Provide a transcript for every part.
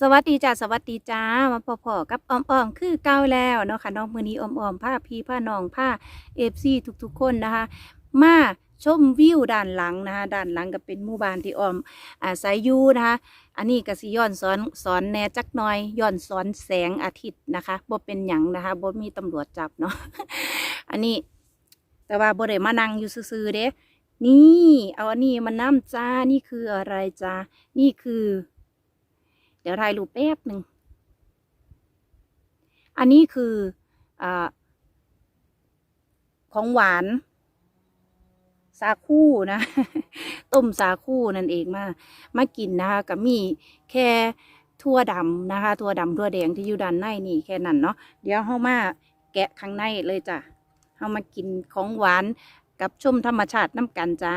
สวัสดีจ้าสวัสดีจ้ามาพอๆกับออมๆคือเก่าแล้วเนาะค่ะน้องมือนี้ออมๆผ้าพี่ผ้านองผ้าเอฟซีทุกๆ คนนะคะ มาชมวิวด้านหลังนะคะด้านหลังก็เป็นหมู่บ้านที่ออมอาศัยอยู่นะคะอันนี้ก็สิย้อนสอนสอนแน่จักหน่อยย้อนสอนแสงอาทิตย์นะคะบ่เป็นหยังนะคะบ่มีตำรวจจับเนาะอันนี้ แต่ว่าบ่ได้มานั่งอยู่ซื่อๆเด้นี่เอาอันนี้มาน้ำจ้านี่คืออะไรจ้านี่คือ เดี๋ยวถ่ายรูปแป๊บหนึ่ง อันนี้คืออของหวาน สาคูนะ ต้มสาคูนั่นเองมา มากินนะคะกับมีแค่ทั่วดำนะคะทั่วดำทั่วแดงที่อยู่ด้านในนี่แค่นั้นเนาะเดี๋ยวเฮามาแกะข้างในเลยจ้ะเฮามากินของหวานกับชมธรรมชาติน้ำกันจ้า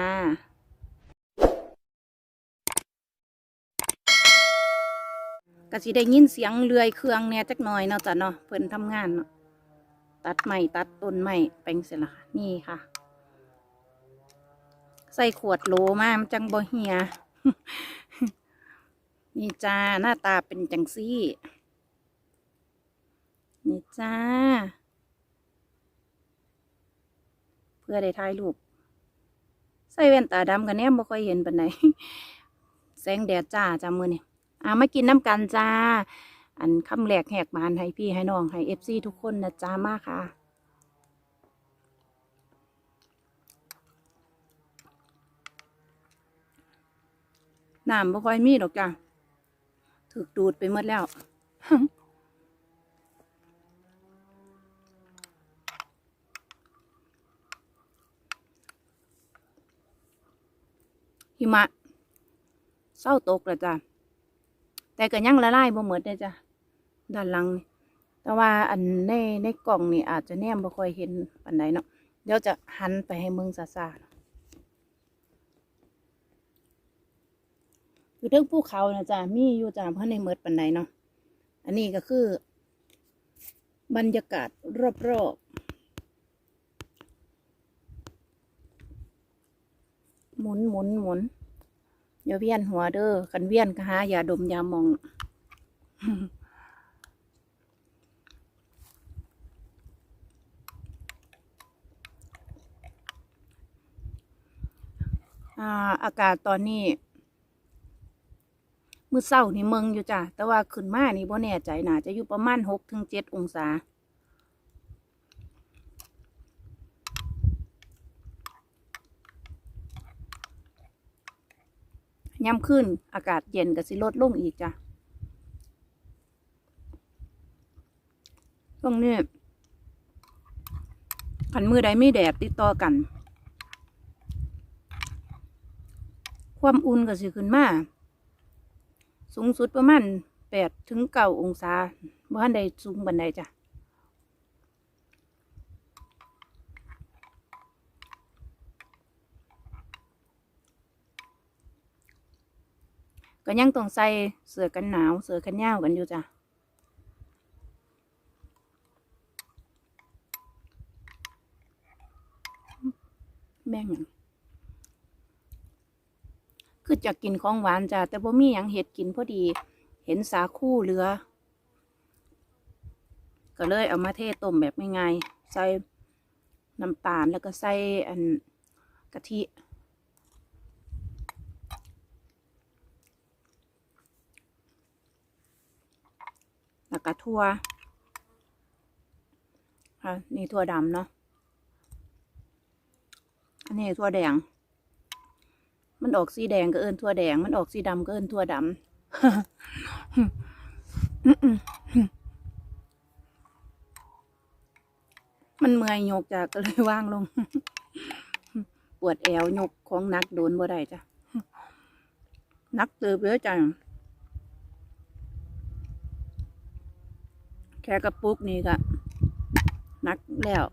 ก็สิได้ยินเสียงเลื่อยเครื่องเนี่ยจักหน่อยเนาะจ้ะเนาะเพิ่นทำงานเนาะตัดไม้ตัดต้นไม้แปลงเสร็จละค่ะนี่ค่ะ ใส่ขวดโหลมามันจังบ่เหียนี่จ้าหน้าตาเป็นจังซี่ นี่จ้า เพื่อได้ถ่ายรูปใส่แว่นตาดำกันเนี่ยบ่ค่อยเห็นปานไหนแสงแดดจ้าจ้ามือนี่ อ่ามากินน้ำกันจ้า อันคำแรกแหกมานให้พี่ให้น้องให้เอฟซีทุกคนนะจ้ามากค่ะน้ำบ่ค่อยมีดอกจ้าถูกดูดไปหมดแล้วหิมะเศร้าตกแล้วจ้า แต่ก็ยังละลายบ่หมดเลยจ้ะด้านหลัง แต่ว่าอันในในกล่องนี่อาจจะแนมบ่ค่อยเห็นปานใดเนาะเดี๋ยวจะหันไปให้มืองซาซาๆเนาะอยู่เทิงภูเขานะจ้ะมีอยู่จ้ะเพราะในเมิดปานใดเนาะอันนี้ก็คือ บรรยากาศรอบๆหมุนหมุนหมุน อย่าเวียนหัวเด้อกันเวียนก็หาอย่าดมอย่ามอง อ่า อากาศตอนนี้มื้อเช้านี่เมืองอยู่จ้ะ แต่ว่าขึ้นมานี่บ่แน่ใจน่าจะอยู่ประมาณหกถึงเจ็ดองศา ย่ำขึ้นอากาศเย็นก็สิลดลงอีกจ้ะตรงนี้ขันมือใดไม่แดดติดต่อกัน ความอุ่นก็สิขึ้นมา สูงสุดประมาณแปดถึงเก้าองศาบ้านใดสูงบันไดจ้ะ ก็ยังต้องใส่เสื้อกันหนาว เสื้อกันยาวกันอยู่จ้ะแม่งคือจะกินของหวานจ้ะแต่บ่มีหยังเห็ดกินพอดี เห็นสาคูเหลือ ก็เลยเอามาเทต้มแบบง่ายๆใส่น้ำตาลแล้วก็ใส่อันกะทิ แล้วก็ทั่วค่ะนี่ทั่วดำเนาะอันนี้ทั่วแดง มันออกสีแดงก็เอิ้นทั่วแดง มันออกสีดำก็เอิ้นทั่วดำมันเมื่อยยกจ้ะก็เลยว่างลง ปวดแอวยกของนักโดนบ่ได้จ้ะนักเติบเยอะจ้ะ แค่กระปุกนี่ก็นักแล้ว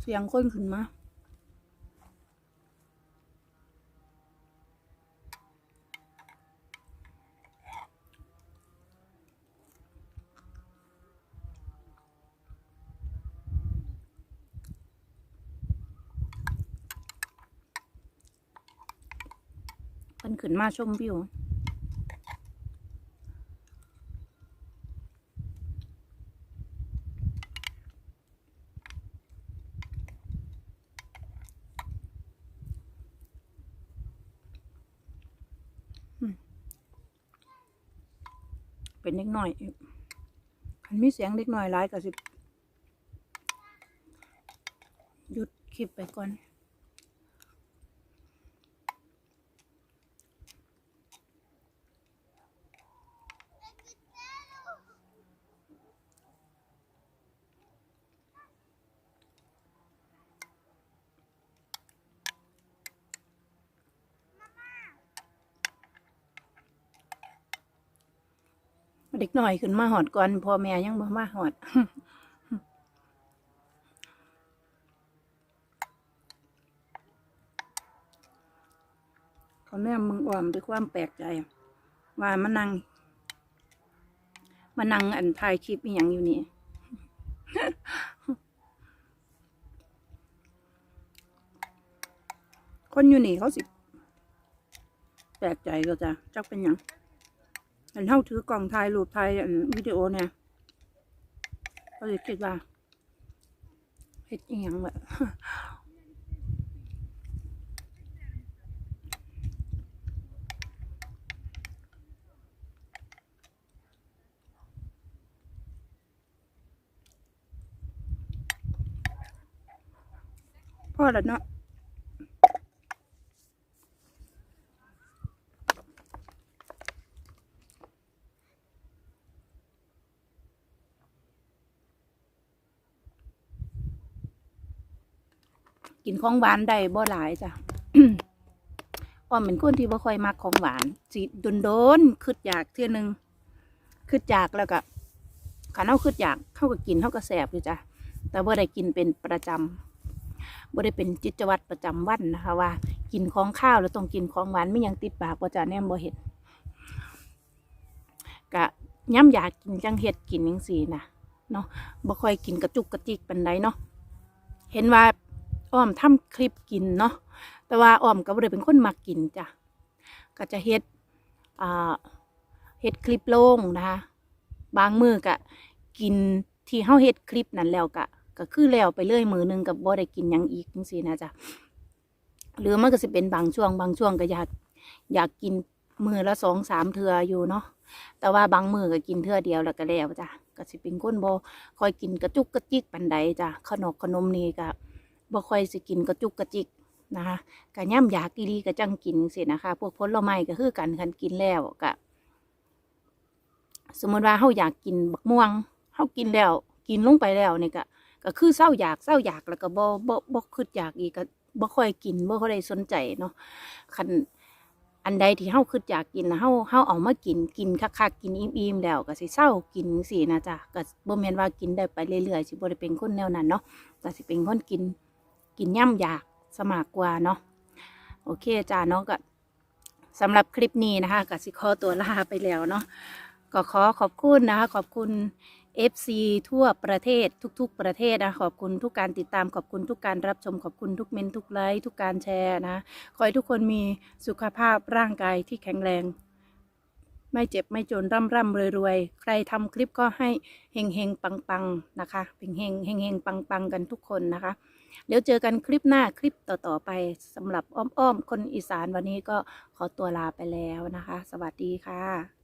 เสียงคนขึ้นมาเพิ่นขึ้นมาชมวิว เป็นเล็กน้อยคันมีเสียงเล็กน้อยร้ายก็สิหยุดคลิปไปก่อน เด็กหน่อยขึ้นมาหอดก่อนพ่อแม่ยังบ่มาหอดเขาแม่มึงอ่อมด้วยความแปลกใจ ว่ามานั่งมานั่งอันถ่ายคลิปอย่างอยู่นี่คนอยู่นี่เขาสิ แปลกใจก็จะจักเป็นยัง อันเท่าถือกล่องถ่ายรูปถ่ายอันวิดีโอเนี่ยเขาจะคิดว่าเฮ็ดอีหยังแบบพ่อแล้วเนาะ กินของหวานได้บ่หลายจ้ะอ้อมเป็นคนที่บ่ค่อยมักของหวานสิโดนๆคืดอยากเทื่อหนึงคืดอยากแล้วก็ขันเอาคืดอยากเข้าก็กินเข้าก็แสบอยู่จ้ะแต่บ่ได้กินเป็นประจำบ่ได้เป็นจิตวัตรประจำวันนะคะว่า กินของข้าวแล้วต้องกินของหวานไม่ยังติดปากบ่จ้ะแนมบ่เห็นกะย้ำอยากกินจังเฮ็ดกินจังซี่นะเนาะบ่ค่อยกินกระจุกกระจิกปานใดเนาะเห็นว่า อ้อมทำคลิปกินเนาะแต่ว่าอ้อมก็บ่ได้เป็นคนมักกินจ้ะก็จะเฮ็ดอ่าเฮ็ดคลิปลงนะคะบางมือก็กินที่เฮาเฮ็ดคลิปนั้นแล้วก็ก็คือแล้วไปเรื่อยมือหนึงกับบ่ได้กินยังอีกจังซี่นะจ๊ะหรือมันก็สิเป็นบางช่วง บางช่วงก็อยากอยากกินมือละสองสามเทื่ออยู่เนาะแต่ว่าบางมือก็กินเทื่อเดียวแล้วก็แล้วจ้ะก็สิเป็นคนบ่คอยกินกระจุกกระจิกปานใดจ้ะขนมขนมนี่ก็ บ่ค่อยสิกินกระจุกกระจิกนะคะกะย่ำอยากกีรีกะจังกินสินะคะ พวกผลไม้ก็คือกันคันกินแล้วกะสมมติว่าเฮาอยากกินบักม่วงเฮากินแล้ว กินลงไปแล้วเนี่ก็ก็คือเศร้าอยากเศร้าอยากแล้วก็บ่บ่บ่คิดอยากอีกก็บ่ค่อยกินบ่ค่อยได้สนใจเนาะคันอันใดที่เฮาคิดอยากกินนะเฮาเฮาเอามากินกินคักๆกินอิ่มๆแล้วก็สิเศร้ากินสินะจ๊ะก็บ่แม่นว่ากินได้ไปเรื่อยๆสิบ่ได้เป็นคนแนวนั้นเนาะก็สิเป็นคนกิน กินย่ำอยากสมากกว่าเนาะโอเคจ้าเนาะก็สำหรับคลิปนี้นะคะก็สิขอตัวลาไปแล้วเนาะก็ขอขอบคุณนะคะขอบคุณ FC ทั่วประเทศทุก ๆ ประเทศนะขอบคุณทุกการติดตามขอบคุณทุกการรับชมขอบคุณทุกเมนทุกไลค์ทุกการแชร์นะขอให้ทุกคนมีสุขภาพร่างกายที่แข็งแรง ไม่เจ็บไม่จนร่ำร่ำรวยรวยใครทำคลิปก็ให้เฮงเฮงปังปังนะคะเป็นเฮงเฮงเฮงปังปังกันทุกคนนะคะ เดี๋ยวเจอกันคลิปหน้าคลิปต่อๆไปสำหรับอ้อมๆคนอีสานวันนี้ก็ขอตัวลาไปแล้วนะคะ สวัสดีค่ะ